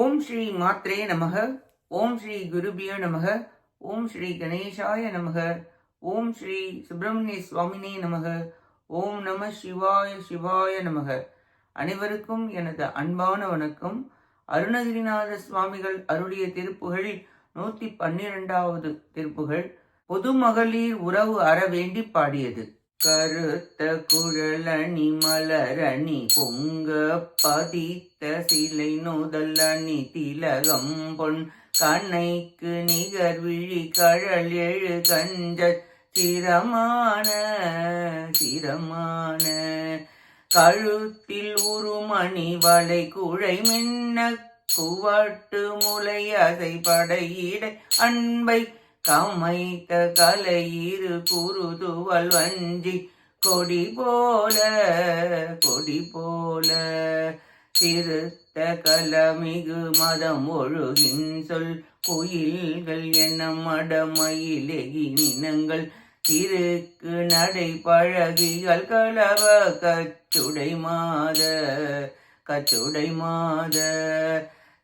ஓம் ஸ்ரீ மாத்ரே நமக ஓம் ஸ்ரீ குருபியோ நமக ஓம் ஸ்ரீ கணேசாய நமக ஓம் ஸ்ரீ சுப்பிரமணிய சுவாமினே நமக ஓம் நம சிவாய சிவாய நமக. அனைவருக்கும் எனது அன்பான வணக்கம். அருணகிரிநாத சுவாமிகள் அருளிய திருப்புகழில் நூத்தி பன்னிரெண்டாவது திருப்புகழ் பொது மகளிர் உறவு அற வேண்டி பாடியது. கருத்த குழலணி மலரணி பொங்க பதித்த சிலை நுதல் திலகம் பொன் கண்ணைக்கு நிகர் விழி கழல் எழு கஞ்ச சிரமான சிரமான கழுத்தில் உருமணி வளை குழை மின்ன குவாட்டு முலை அசை படையிட அன்பை கமைத்த கலையிரு குருதுவல் வஞ்சி. கொடி போல கொடி போல திருத்த கலமிகு மதம் ஒழுகின் சொல். குயில்கள் என மடமயிலெகினங்கள் திருக்கு நடை பழகிகள் கலவ கச்சுடை மாத கச்சுடை மாத.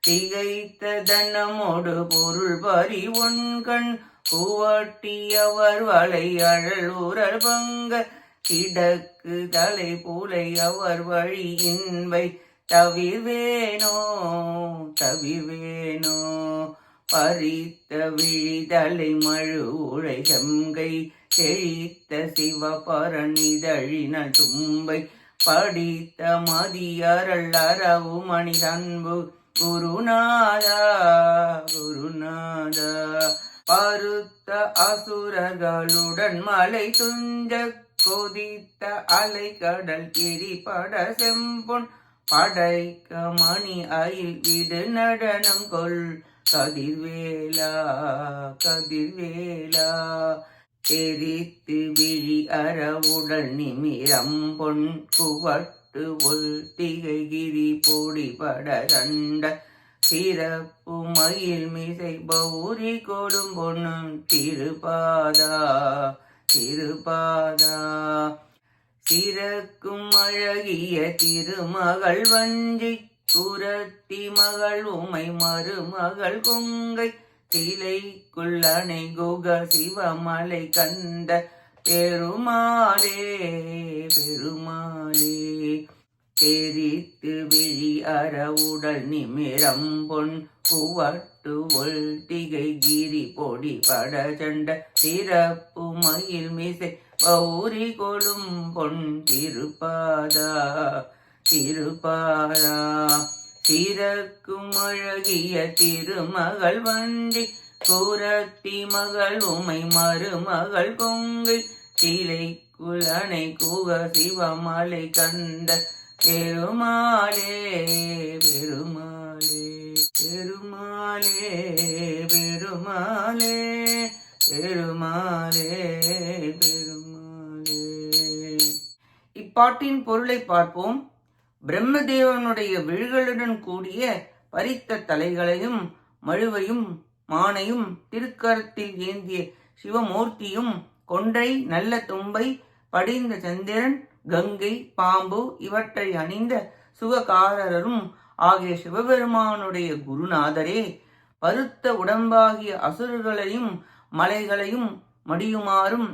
திகைத்த தனமோடு பொருள் பறி ஒன்கண் குவட்டியவர் வளை அழல் உரல் பங்க கிடக்கு தலை பூலை அவர் வழி இன்பை தவிர்வேனோ தவிர்வேனோ பறித்த விழிதலை மழு உழை செங்கை செழித்த சிவபரணிதழின தும்பை. படித்த மதியரள் அரவு மணி அன்பு குருநாதா குருநாதா பருத்த அசுரர்களுடன் மலை துஞ்ச கொதித்த அலை கடல் எரிபட செம்பொன் படைக்க மணி அயில் விடு நடனம் கொள். கதிர்வேலா கதிர்வேலா. எரித்து விழி அறவுடல் நிமிரம் பொன் குவட்டு ஒல் திகைகிரி பொடி பட சண்ட சிறப்பு மயில் மிசை பௌரி கொடும் பொண்ணும் திருபாதா திருபாதா. சிறக்கும் அழகிய திருமகள் வஞ்சி குரத்தி மகள் உமை மருமகள் கொங்கை சிலைக்குள்ளனை குக சிவமலை கந்த பெருமாளே பெருமாளே. தெரித்து விழி அறவுடல் நிமிரம் பொன் குவட்டு ஒல் திகை கிரி பொடி பட சிறப்பு மயில் மிசை பௌரி கொடும் பொன் திருப்பாதா திருப்பாதா. சிறக்கும் அழகிய திருமகள் வண்டி கூரத்தி மகள் உமை மருமகள் கொங்கை சீலை குலனை கூக சிவமலை கண்ட பெருமாளே பெருமாளே பெருமாளே பெருமாளே பெருமாளே பெருமாளே. இப்பாட்டின் பொருளை பார்ப்போம். பிரம்மதேவனுடைய விழிகளுடன் கூடிய பறித்த தலைகளையும் மழுவையும் மானையும் திருக்கரத்தில் ஏந்திய சிவமூர்த்தியும் கொன்றை நல்ல தும்பை படிந்த சந்திரன் கங்கை பாம்பு இவற்றை அணிந்த சுககாரரும் ஆகிய சிவபெருமானுடைய குருநாதரே பருத்த உடம்பாகிய அசுரர்களையும் மலைகளையும் மடியுமாறும்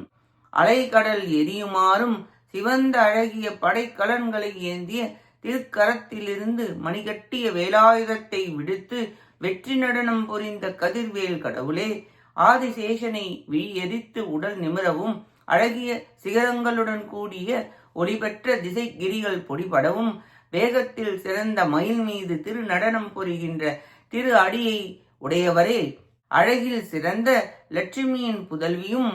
அலைக்கடல் எரியுமாறும் சிவந்த அழகிய படைக்கலன்களை ஏந்திய திருக்கரத்திலிருந்து மணிகட்டிய வேலாயுதத்தை விடுத்து வெற்றி நடனம் புரிந்த கதிர்வேல் கடவுளே ஆதிசேஷனை எரித்து உடல் நிமிரவும் அழகிய சிகரங்களுடன் கூடிய ஒளிபெற்ற திசை கிரிகள் பொடிபடவும் வேகத்தில் சிறந்த மயில் மீது திரு நடனம் புரிகின்ற திரு அடியை உடையவரே. அழகில் சிறந்த லட்சுமியின் புதல்வியும்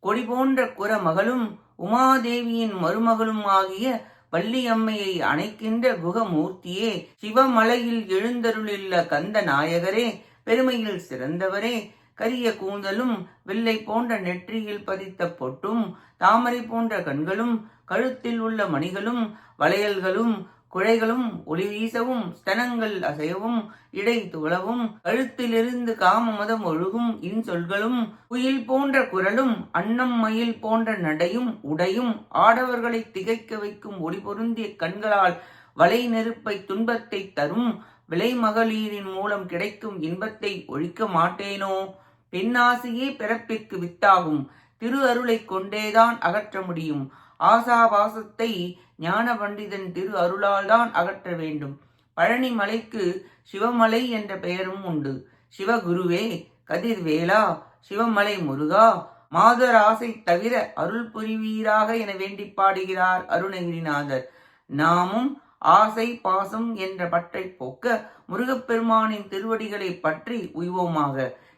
கொடி போன்ற குரமகளும் உமாதேவியின் மருமகளும் ஆகிய வள்ளியம்மையை அணைக்கின்ற குகமூர்த்தியே. சிவமலையில் எழுந்தருளில்ல கந்த நாயகரே பெருமையில் சிறந்தவரே. கரிய கூந்தலும் வெள்ளை போன்ற நெற்றியில் பதித்த பொட்டும் தாமரை போன்ற கண்களும் கழுத்தில் உள்ள மணிகளும் வளையல்களும் குழைகளும் ஒளி வீசவும் ஸ்தனங்கள் அசையவும் இடை துளவும் கழுத்திலிருந்து காம மதம் ஒழுகும் இன்சொல்களும் குயில் போன்ற குரலும் அன்னம் மயில் போன்ற நடையும் உடையும் ஆடவர்களை திகைக்க வைக்கும் ஒளி பொருந்திய கண்களால் வலை நெருப்பை துன்பத்தை தரும் விலை மகளிரின் மூலம் கிடைக்கும் இன்பத்தை ஒழிக்க மாட்டேனோ? பெண்ணாசையே பிறப்பிற்கு வித்தாகும் திரு அருளைக் கொண்டேதான் அகற்ற முடியும். ஆசாபாசத்தை ஞான பண்டிதன் திரு அருளால் தான் அகற்ற வேண்டும். பழனி மலைக்கு சிவமலை என்ற பெயரும் உண்டு. சிவகுருவே கதிர்வேலா சிவமலை முருகா மாதர் ஆசை தவிர அருள் புரிவீராக என வேண்டி பாடுகிறார் அருணகிரிநாதர். நாமும் ஆசை பாசம் என்ற பற்றை போக்க முருகப்பெருமானின் திருவடிகளை பற்றி உய்வோமாக.